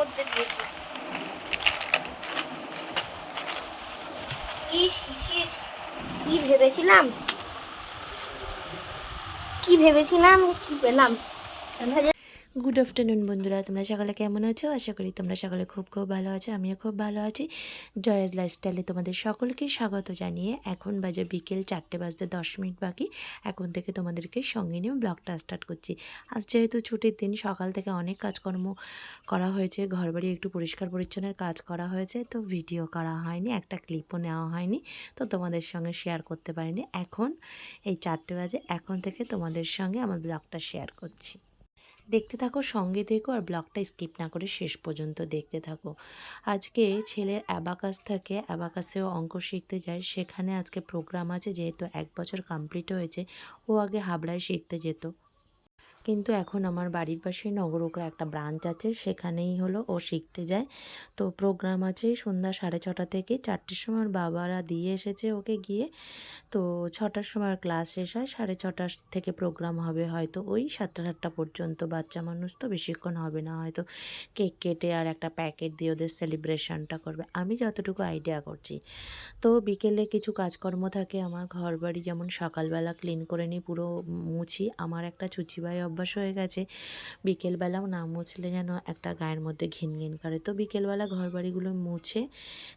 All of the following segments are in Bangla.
মধ্যে দিয়েছি। কি ভেবেছিলাম? কি ভেবেছিলাম কি পেলাম? গুড আফটারনুন বন্ধুরা। তোমরা সকালে কেমন আছো? আশা করি তোমরা সকালে খুব খুব ভালো আছো, আমিও খুব ভালো আছি। জয়াজ লাইফস্টাইলে তোমাদের সকলকে স্বাগত জানিয়ে এখন বাজে বিকেল চারটে বাজতে দশ মিনিট বাকি। এখন থেকে তোমাদেরকে সঙ্গে নিয়ে ব্লগটা স্টার্ট করছি। আজ যেহেতু ছুটির দিন, সকাল থেকে অনেক কাজকর্ম করা হয়েছে। ঘরবাড়ি একটু পরিষ্কার পরিচ্ছন্নের কাজ করা হয়েছে, তো ভিডিও করা হয়নি, একটা ক্লিপও নেওয়া হয়নি, তো তোমাদের সঙ্গে শেয়ার করতে পারিনি। এখন এই চারটে বাজে, এখন থেকে তোমাদের সঙ্গে আমার ব্লগটা শেয়ার করছি। দেখতে থাকো, সঙ্গে দেখো আর ব্লগটা স্কিপ না করে শেষ পর্যন্ত দেখতে থাকো। আজকে ছেলের অ্যাবাকাস থাকে, অ্যাবাকাসেও অঙ্ক শিখতে যায়। সেখানে আজকে প্রোগ্রাম আছে, যেহেতু এক বছর কমপ্লিট হয়েছে, ও আগে হাবড়ায় শিখতে যেত। কিন্তু এখন আমার বাড়ির পাশে নগরোকরা একটা ব্রাঞ্চ আছে, সেখানেই হলো ও শিখতে যায়। তো প্রোগ্রাম আছে সন্ধ্যা সাড়ে ছটা থেকে, চারটের সময় বাবারা দিয়ে এসেছে ওকে গিয়ে। তো ছটার সময় ক্লাস শেষ হয়, সাড়ে ছটা থেকে প্রোগ্রাম হবে হয়তো ওই সাতটা সাতটা পর্যন্ত। বাচ্চা মানুষ তো বেশিক্ষণ হবে না, হয়তো কেক কেটে আর একটা প্যাকেট দিয়ে ওদের সেলিব্রেশনটা করবে। আমি যতটুকু আইডিয়া করছি। তো বিকেলে কিছু কাজকর্ম থাকে, আমার ঘর বাড়ি যেমন সকালবেলা ক্লিন করে নিই, পুরো মুছি। আমার একটা চুচিবাই অভ্যাস হয়ে গেছে। বিকেলবেলাও না মুছলে যেন একটা গায়ের মধ্যে ঘিন ঘিন করে। তো বিকেলবেলা ঘর বাড়িগুলো মুছে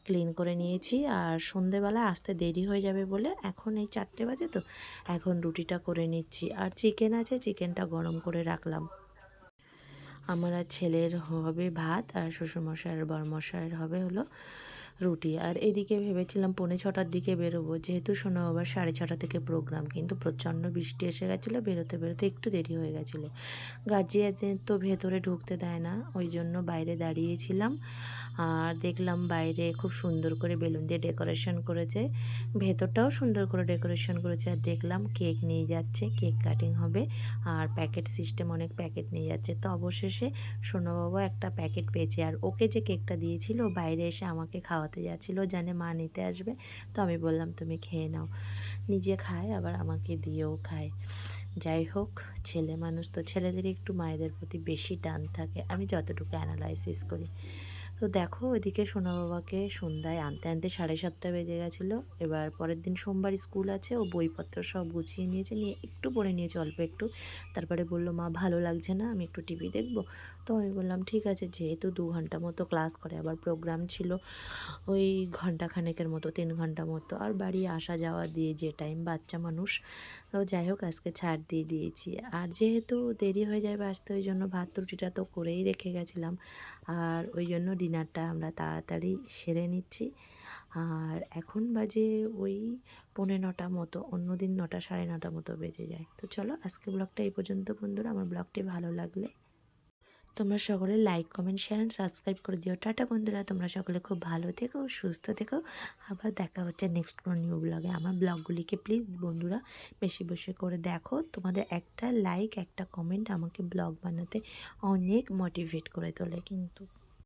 ক্লিন করে নিয়েছি আর সন্ধেবেলা আসতে দেরি হয়ে যাবে বলে এখন এই চারটে বাজে তো, এখন রুটিটা করে নিচ্ছি। আর চিকেন আছে, চিকেনটা গরম করে রাখলাম। আমার আর ছেলের হবে ভাত আর শ্বশুরমশাইয়ের বরমশাইয়ের হবে হলো রুটি। আর এদিকে ভেবেছিলাম পৌনে ছটার দিকে বেরোবো। যেহেতু শোনো, আবার সাড়ে ছটা থেকে প্রোগ্রাম কিন্তু প্রচণ্ড বৃষ্টি এসে গেছিল, বেরোতে বেরোতে একটু দেরি হয়ে গেছিল। গার্জিয়ানদের তো ভেতরে ঢুকতে দেয় না, ওই জন্য বাইরে দাঁড়িয়েছিলাম। আর দেখলাম বাইরে খুব সুন্দর করে বেলুন দিয়ে ডেকোরেশন করেছে। ভেতরটাও সুন্দর করে ডেকোরেশন করেছে আর দেখলাম কেক নিয়ে যাচ্ছে, কেক কাটিং হবে আর প্যাকেট সিস্টেম, অনেক প্যাকেট নিয়ে যাচ্ছে। তো অবশেষে সোনাবাবু একটা প্যাকেট পেয়েছে আর ওকে যে কেকটা দিয়েছিল বাইরে এসে আমাকে খাওয়াতে যাচ্ছিল, জানে মা নিতে আসবে। তো আমি বললাম, তুমি খেয়ে নাও। নিজে খায়, আবার আমাকে দিয়েও খায়। যাই হোক, ছেলে মানুষ তো, ছেলেদের একটু মায়েদের প্রতি বেশি টান থাকে। আমি যতটুকু অ্যানালাইসিস করি। তো দেখো, ওইদিকে সোনা বাবাকে সন্ধ্যায় আনতে আনতে সাড়ে সাতটা বেজে গেছিল। এবার পরের দিন সোমবার স্কুল আছে, ও বইপত্র সব গুছিয়ে নিয়েছে, নিয়ে একটু পড়ে নিয়েছে, অল্প একটু। তারপরে বলল, মা, ভালো লাগছে না, আমি একটু টিভি দেখব? তো আমি বললাম, ঠিক আছে। যেহেতু দু ঘণ্টা মতো ক্লাস করে, আবার প্রোগ্রাম ছিল, ওই ঘণ্টা খানেকের মতো, তিন ঘণ্টা মতো। আর বাড়ি আসা যাওয়া দিয়ে যে টাইম বাচ্চা মানুষ, তো যাই হোক, আজকে ছাড় দিয়ে দিয়েছি। আর যেহেতু দেরি হয়ে যাবে আসতে, ওই জন্য ভাত রুটিটা তো করেই রেখে গেছিলাম। আর ওই জন্য ডিনারটা আমরা তাড়াতাড়ি সেরে নিচ্ছি। আর এখন বাজে ওই পৌনে নটা মতো, অন্য দিন নটা সাড়ে নটা মতো বেজে যায়। তো চলো আজকে ব্লগটা এই পর্যন্ত বন্ধুরা, আমার ব্লগটি ভালো লাগলে তোমরা সকলে like comment share and subscribe করে দিও। টাটা বন্ধুরা, তোমরা সকলে খুব ভালো থেকো, সুস্থ থেকো। আবার দেখা হচ্ছে নেক্সট কোনো নিউ ব্লগে আমার ব্লগগুলিকে প্লিজ বন্ধুরা বেশি বসে করে দেখো। তোমাদের একটা লাইক একটা কমেন্ট আমাকে ব্লগ বানাতে অনেক মোটিভেট করে তোলে কিন্তু।